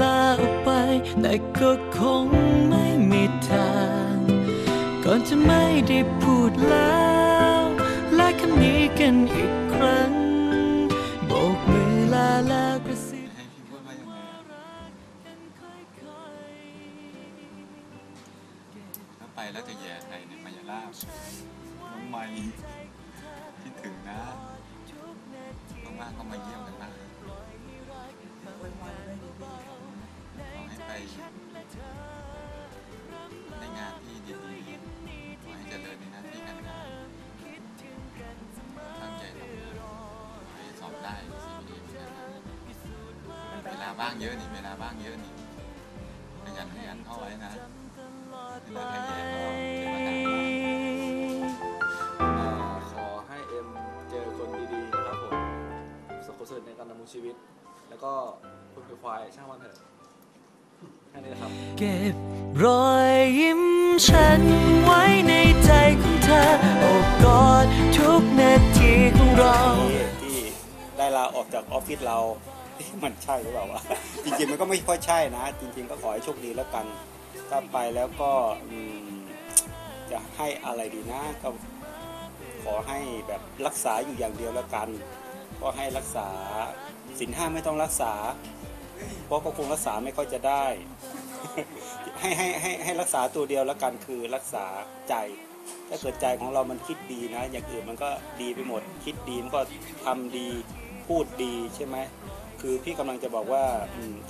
ลาออกไป แต่ก็คงไม่มีทาง ก่อนจะไม่ได้พูดแล้วและคำนี้กันอีกครั้งโบกมือลาแล้วกระซิบให้พี่พูดว่ายังไงอะถ้าไปแล้วจะแย่ใครเนี่ยมายาลาบน้องไม่คิดถึงนะว่างๆก็มาเยี่ยมกันบ้าง ขอให้ไปในงานที่ดีๆขอให้เจริญในหน้าที่การงานตั้งใจทำงานขอให้สอบได้สิ่งดีๆเหมือนกันเวลาบ้างเยอะนี่เวลาบ้างเยอะนี่ขยันขยันเข้าไว้นะเวลาขยันก็เก็บอาการบ้างอ่าขอให้เอ็มเจอคนดีๆนะครับผมสุขสุดในการดำรงชีวิต แล้วก็คุณคือควายช่างมันเถอะแค่นี้นะครับ เก็บรอยยิ้มฉันไว้ในใจของเธอโอบกอดทุกนาทีของเรา ที่ที่ได้ลาออกจากออฟฟิศเรา มันใช่หรือเปล่าวะ จริงๆมันก็ไม่ค่อยใช่นะ จริง ๆ ก็ขอให้โชคดีแล้วกัน ถ้าไปแล้วก็อืมจะให้อะไรดีนะก็ขอให้แบบรักษาอยู่อย่างเดียวแล้วกัน ก็ให้รักษาสินห้าไม่ต้องรักษา เพราะก็คงรักษาไม่ค่อยจะได้ ให้ให้ให้ให้รักษาตัวเดียวแล้วกันคือรักษาใจ ถ้าเกิดใจของเรามันคิดดีนะ อย่างอื่นมันก็ดีไปหมด คิดดีมันก็ทำดีพูดดีใช่ไหมคือพี่กำลังจะบอกว่า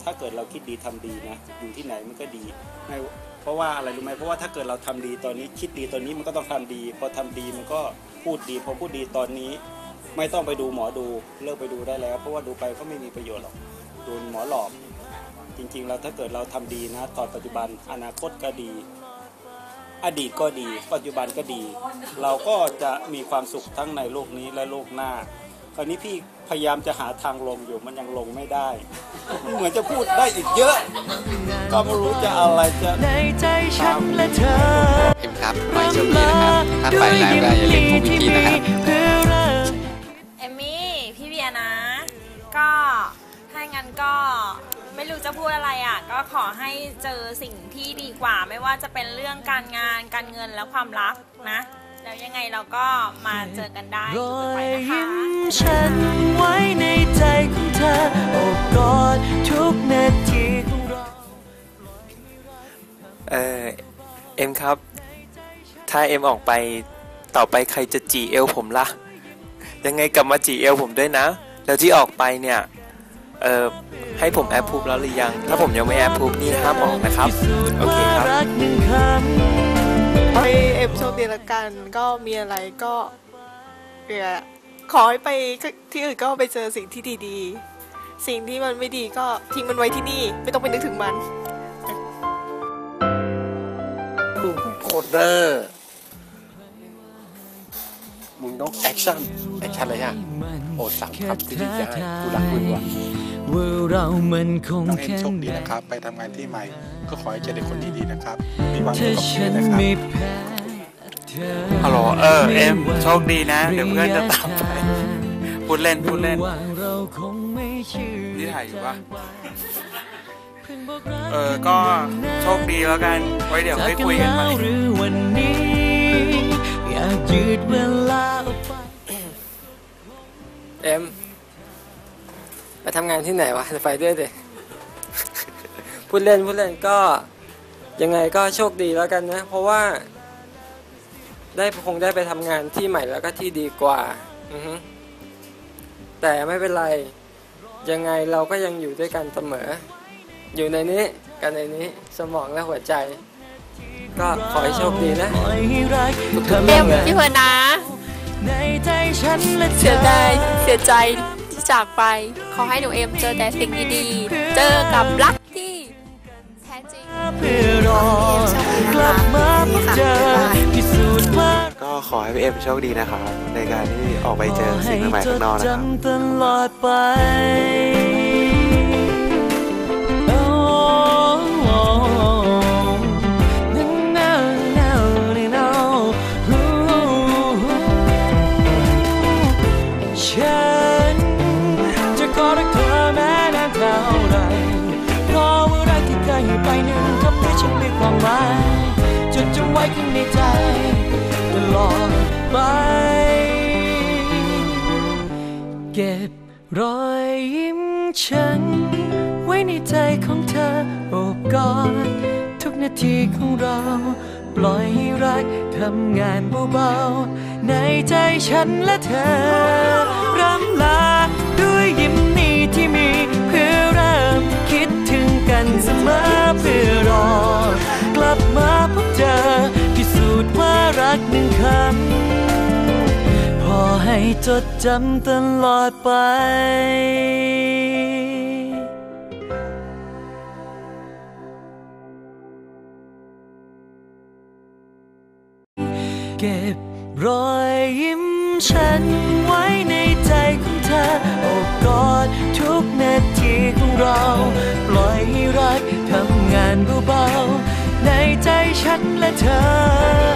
ถ้าเกิดเราคิดดีทำดีนะอยู่ที่ไหนมันก็ดีไม่เพราะว่าอะไรรู้ไหมเพราะว่าถ้าเกิดเราทำดีตอนนี้คิดดีตอนนี้มันก็ต้องทำดี พอทำดีมันก็พูดดี พอพูดดีตอนนี้ ไม่ต้องไปดูหมอดูเลิกไปดูได้แล้ว เพราะว่าดูไปก็ไม่มีประโยชน์หรอกโดนหมอหลอก จริง ๆ แล้วถ้าเกิดเราทำดีนะ ตอนปัจจุบันอนาคตก็ดี อดีตก็ดี ปัจจุบันก็ดี เราก็จะมีความสุขทั้งในโลกนี้และโลกหน้า คราวนี้พี่พยายามจะหาทางลงอยู่มันยังลงไม่ได้ เหมือนจะพูดได้อีกเยอะ ก็ไม่รู้จะอะไรจะในใจฉันและเธอเอ็มครับขอให้โชคดีนะครับ ถ้าไปแล้วก็อย่าลืมพวกพี่ๆนะครับ งั้นก็ไม่รู้จะพูดอะไรอะ ก็ขอให้เจอสิ่งที่ดีกว่า ไม่ว่าจะเป็นเรื่องการงานการเงินและความรักนะ แล้วยังไงเราก็มาเจอกันได้รทุกอไปยนะคะยิ้มฉันไว้ในใจของเธอโอบกอดทุกนาทีของเรา เออเอ็มครับ ถ้าเอ็มออกไปต่อไปใครจะจีเอลผมล่ะ ยังไงกลับมาจีเอลผมด้วยนะ แล้วที่ออกไปเนี่ย เออให้ผมแอปพูบแล้วหรือยัง ถ้าผมยังไม่แอปพูบนี่ห้ามออกนะครับ โอเคครับรักหนึ่งคำไปเอ็มโชคดีละกันก็มีอะไรก็เอ่อขอให้ไปที่อื่นก็ไปเจอสิ่งที่ดีๆ สิ่งที่มันไม่ดีก็ทิ้งมันไว้ที่นี่ ไม่ต้องไปนึกถึงมันโคตรเดอร์มึงต้องแอคชั่น แอคชั่นอะไรฮะโอ้สามคำที่ดีใจกูรักมึงว่ะ ว่าเรามันคงน้องเอ็มแค่โชคดีนะครับ ไปทำงานที่ใหม่ ก็ขอให้เจอแต่คนดีๆนะครับ มีความสุถ้าขกับชีฉัวิตนนะครับไม่แพ้เธอฮัลโหลเออเอ็มโชคดีนะ เดี๋ยวเพื่อนจะตามไปพูดเล่นพูดเล่นระหว่างเราคงไม่ชื่อนี่ถ่ายอยู่ปะเพิ่งบอกรัเออก็โชคดีแล้วกัน ไว้เดี๋ยวจากค่อยกันคุยกันแล้ใหม่วหรือวันนี้อยากยืดเวลาออกไปเอ็ม ไปทำงานที่ไหนวะจะไปด้วยดิพูดเล่นพูดเล่นก็ยังไงก็โชคดีแล้วกันนะ เพราะว่า ได้คงได้ไปทำงานที่ใหม่แล้วก็ที่ดีกว่าอือฮึแต่ไม่เป็นไร ยังไงเราก็ยังอยู่ด้วยกันเสมอ อยู่ในนี้กันในนี้สมองและหัวใจ ก็ขอให้โชคดีนะปล่อยให้รักทุกๆทำเรื่องพี่เพิร์นนะในใจฉันและเธอเสียใจเสียใจ จากไป ขอให้หนูเอ็มเจอแต่สิ่งดีๆ เจอกับรักที่แท้จริงเพื่อรอกลับมาพบเจอพิสูจน์ว่าก็ขอให้พี่เอ็มโชคดีนะครับ ในการที่ออกไปเจอสิ่งใหม่ๆข้างนอกนะครับ ความหมายจดจำไว้ข้างในใจตลอดไป เก็บรอยยิ้มฉัน ไว้ในใจของเธอโอบกอดทุกนาทีของเรา ปล่อยให้รักทำงานเบาๆในใจฉันและเธอรำลาด้วยยิ้มนี้ที่มี จดจำตลอดไปเก็บรอยยิ้มฉันไว้ในใจของเธอโอบกอดทุกนาทีของเรา ปล่อยให้รักทำงานเบาๆในใจฉันและเธอ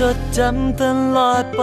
จดจำตลอดไป